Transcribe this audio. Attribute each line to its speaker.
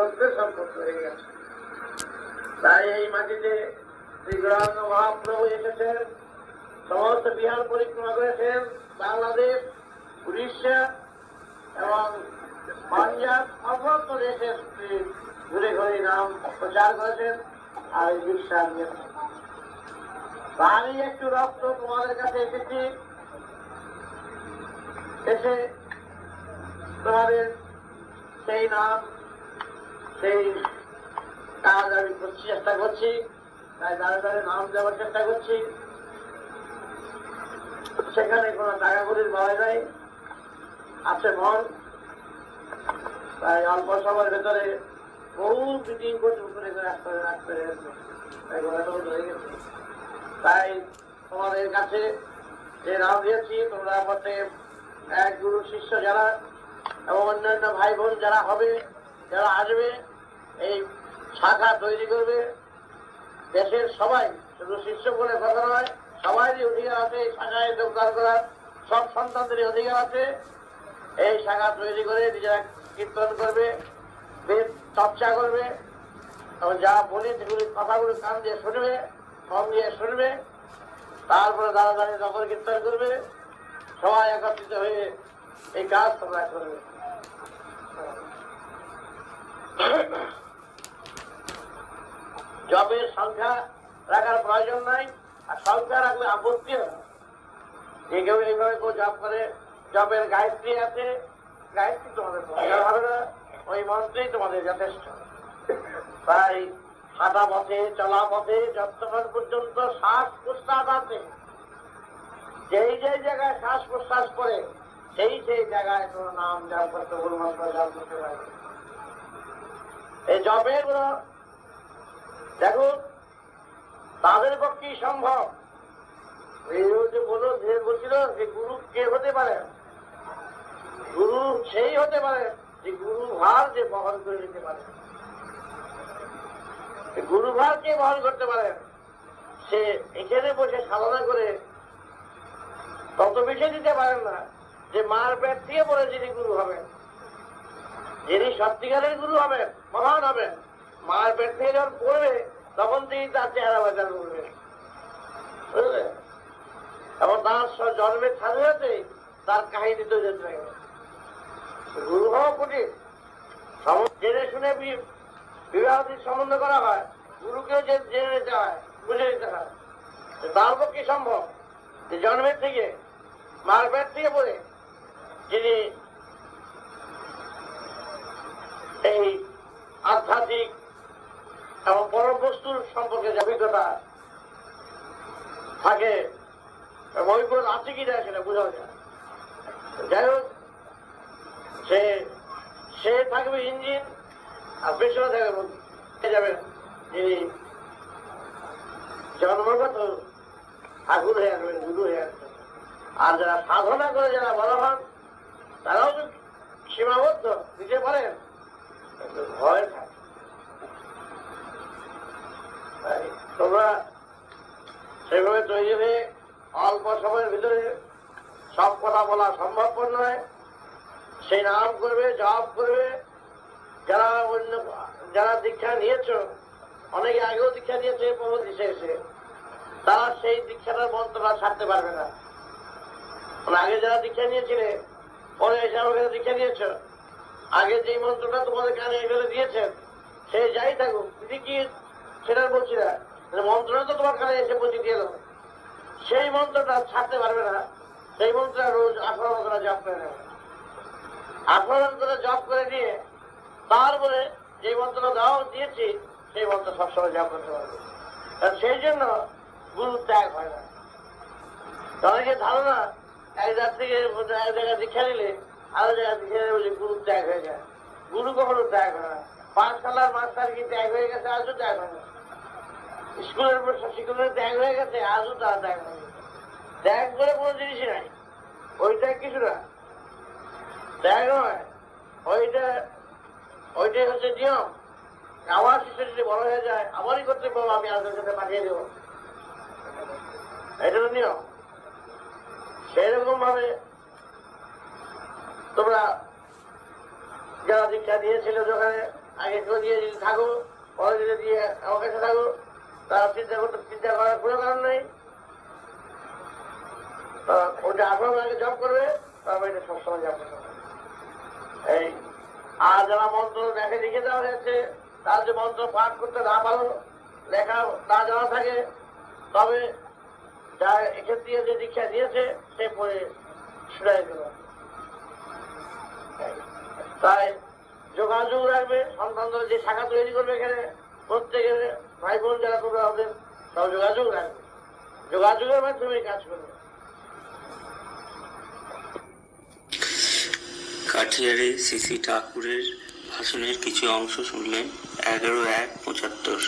Speaker 1: রক্তের সম্পর্ক হয়ে গেছে। তাই এই মাটিতে মহাপ্রভু এসেছেন, সমস্ত বিহার পরিক্রমা করেছেন, বাংলাদেশ, উড়িষ্যা এবং পাঞ্জাব সমস্ত দেশে ঘুরে ঘুরে নাম প্রচার করেছেন আর এই বিশ্বাস আমি একটু রক্ত তোমাদের কাছে এসেছি। এসে তোমাদের সেই নাম সেই কাজ আমি করছি, চেষ্টা করছি। তাই দাঁড়ে দাঁড়ে নাম দেওয়ার চেষ্টা করছি। সেখানে কোনো টাকা কড়ির পাওয়া যায় আছে মন। তাই অল্প সময়ের ভেতরে বহু মিটিং করে করে করে আসতে হবে, আসতে তাই ঘোরাটা হয়ে গেছে। তাই তোমাদের কাছে যে নাম দিয়েছি, তোমরা মতে এক গুরু শিষ্য যারা এবং অন্যান্য ভাই বোন যারা হবে, যারা আসবে এই শাখা তৈরি করবে। দেশের সবাই, শুধু শিষ্য বলে কথা নয়, সবারই অধিকার আছে এই শাখায় যোগদান করার। সব সন্তানদেরই অধিকার আছে। এই শাখা তৈরি করে নিজেরা কীর্তন করবে, বেদ চর্চা করবে, এবং যা বলি সেগুলি কথাগুলো কান দিয়ে শুনবে, মন দিয়ে শুনবে, তারপরে দাঁড়া দাঁড়িয়ে নগর কীর্তন করবে, সবাই একত্রিত হয়ে এই কাজ তোমরা করবে। জবের সংখ্যা রাখার প্রয়োজন নাই, আর সংখ্যা রাখলে আপত্তি যে এইভাবে কেউ জব করে, জবের গায়ত্রী আছে গায়ত্রী তোমাদের দরকার হবে না ওই মন্ত্রেই তোমাদের যথেষ্ট। তাই হাঁটা পথে, চলা পথে, যতক্ষণ পর্যন্ত শ্বাস প্রশ্বাস আছে, যেই যেই জায়গায় শ্বাস প্রশ্বাস করে সেই সেই জায়গায় তোর নাম জপ করতে গুরুমন্ত্র জপ করতে পারবে এই কোনো দেখো, তাদের পক্ষেই সম্ভব? এই যে বলো যে বলছিল যে গুরু কে হতে পারে। গুরু সেই হতে পারে যে গুরু ভার যে বহন করে নিতে পারে। গুরু ভার কে বহন করতে পারে, সে এখানে বসে সাধনা করে তত বেশি দিতে পারেন না যে মার পেট থেকে পরে যিনি গুরু হবেন, যিনি সত্যিকারের গুরু হবেন, মহান হবেন। মার পেট থেকে যখন পড়বে, তখন তিনি তার চেহারা বাজার করবে। বুঝলে? এবং তার জন্মের সাথে সাথে তার কাহিনী তো যেতে লাগবে গুরু হওয়া কঠিন। জেনে শুনে বি- বিবাহটির সম্বন্ধ করা হয়, গুরুকেও জেনে নিতে হয়, বুঝে নিতে হয়। তার পক্ষে সম্ভব? যে জন্মের থেকে মার পেট থেকে পড়ে যিনি এই আধ্যাত্মিক এবং পরম বস্তুর সম্পর্কে যে অভিজ্ঞতা থাকে গুণ আছে কিনা সেটা বোঝা যায়। যাই হোক, সে সে থাকবে ইঞ্জিন, আর পেছনে থাকবে। যাবেন যিনি জন্মগত ঠাকুর হয়ে আসবেন গুরু হয়ে আর যারা সাধনা করে, যারা বড় হন তারাও সীমাবদ্ধ। দিতে পারেন ভয় থাকে তাই তোমরা সেভাবে তৈরি হয়ে অল্প সময়ের ভিতরে সব কথা বলা সম্ভবপর নয়। সেই নাম করবে, জপ করবে। যারা অন্য, যারা দীক্ষা নিয়েছ, অনেকে আগেও দীক্ষা নিয়েছে প্রভু দিশে এসে তারা সেই দীক্ষাটার মন্ত্রটা ছাড়তে পারবে না। মানে আগে যারা দীক্ষা নিয়েছিলে, পরে এসে আমাকে দীক্ষা নিয়েছ। আগে যে মন্ত্রটা তোমাদের কানে এগুলো দিয়েছেন সে যাই থাকুক কি সেটা বলছি না? মানে মন্ত্রটা তো তোমার কানে এসে পৌঁছে দিয়ে এলো সেই মন্ত্রটা ছাড়তে পারবে না। সেই মন্ত্রটা রোজ আঠারো করে জপ করে নেবে আঠারো করে জপ করে নিয়ে তারপরে যে মন্ত্র দেওয়া দিয়েছি, সেই মন্ত্র সবসময় জপ করতে পারবে। সেই জন্য গুরু ত্যাগ হয় না। অনেকে ধারণা এক জায়গা থেকে এক জায়গায় দীক্ষা নিলে আরও জায়গায় দীক্ষা নিলে বলে গুরু ত্যাগ হয়ে যায়। গুরু কখনো ত্যাগ হয় না। পাঠশালার মাস্টার কি ত্যাগ হয়ে গেছে? আজও ত্যাগ হয় না। স্কুলের শিক্ষকের ত্যাগ হয়ে গেছে, আজও তার ত্যাগ হয়। ত্যাগ করে কোনো জিনিসই নাই। ওই ত্যাগ কিছু না। ত্যাগ নয় ওইটা, ওইটাই হচ্ছে নিয়ম। আমার শিশু যদি বড় হয়ে যায়, আমারই করতে পারব আমি আজকের সাথে পাঠিয়ে দেবো। এটা তো নিয়ম। সেরকম ভাবে তোমরা যারা দীক্ষা দিয়েছিল, যেখানে আগে দিয়ে যদি থাকো পরে দিয়ে আমার কাছে থাকো। তারা চিন্তা করতে, চিন্তা করার কোনো কারণ নেই। তা ওটা আপনার আগে জব করবে, তারপর এটা সবসময় জব করবে এই, আর যারা মন্ত্র দেখে লিখে দেওয়া হয়েছে, তার যে মন্ত্র পাঠ করতে না পারো, লেখা না জানা থাকে, তবে যা এক্ষেত্রে যে দীক্ষা দিয়েছে, সে পরে শুনাই দেবে। তাই যোগাযোগ রাখবে, সন্তানদের যে শাখা তৈরি করবে এখানে, প্রত্যেকের ভাই বোন যারা তোমরা হবে তাও যোগাযোগ রাখবে। যোগাযোগের মাধ্যমে কাজ করবে।
Speaker 2: কাঠিয়ারে সিসি ঠাকুরের ভাষণের কিছু অংশ শুনলেন এগারো এক পঁচাত্তর।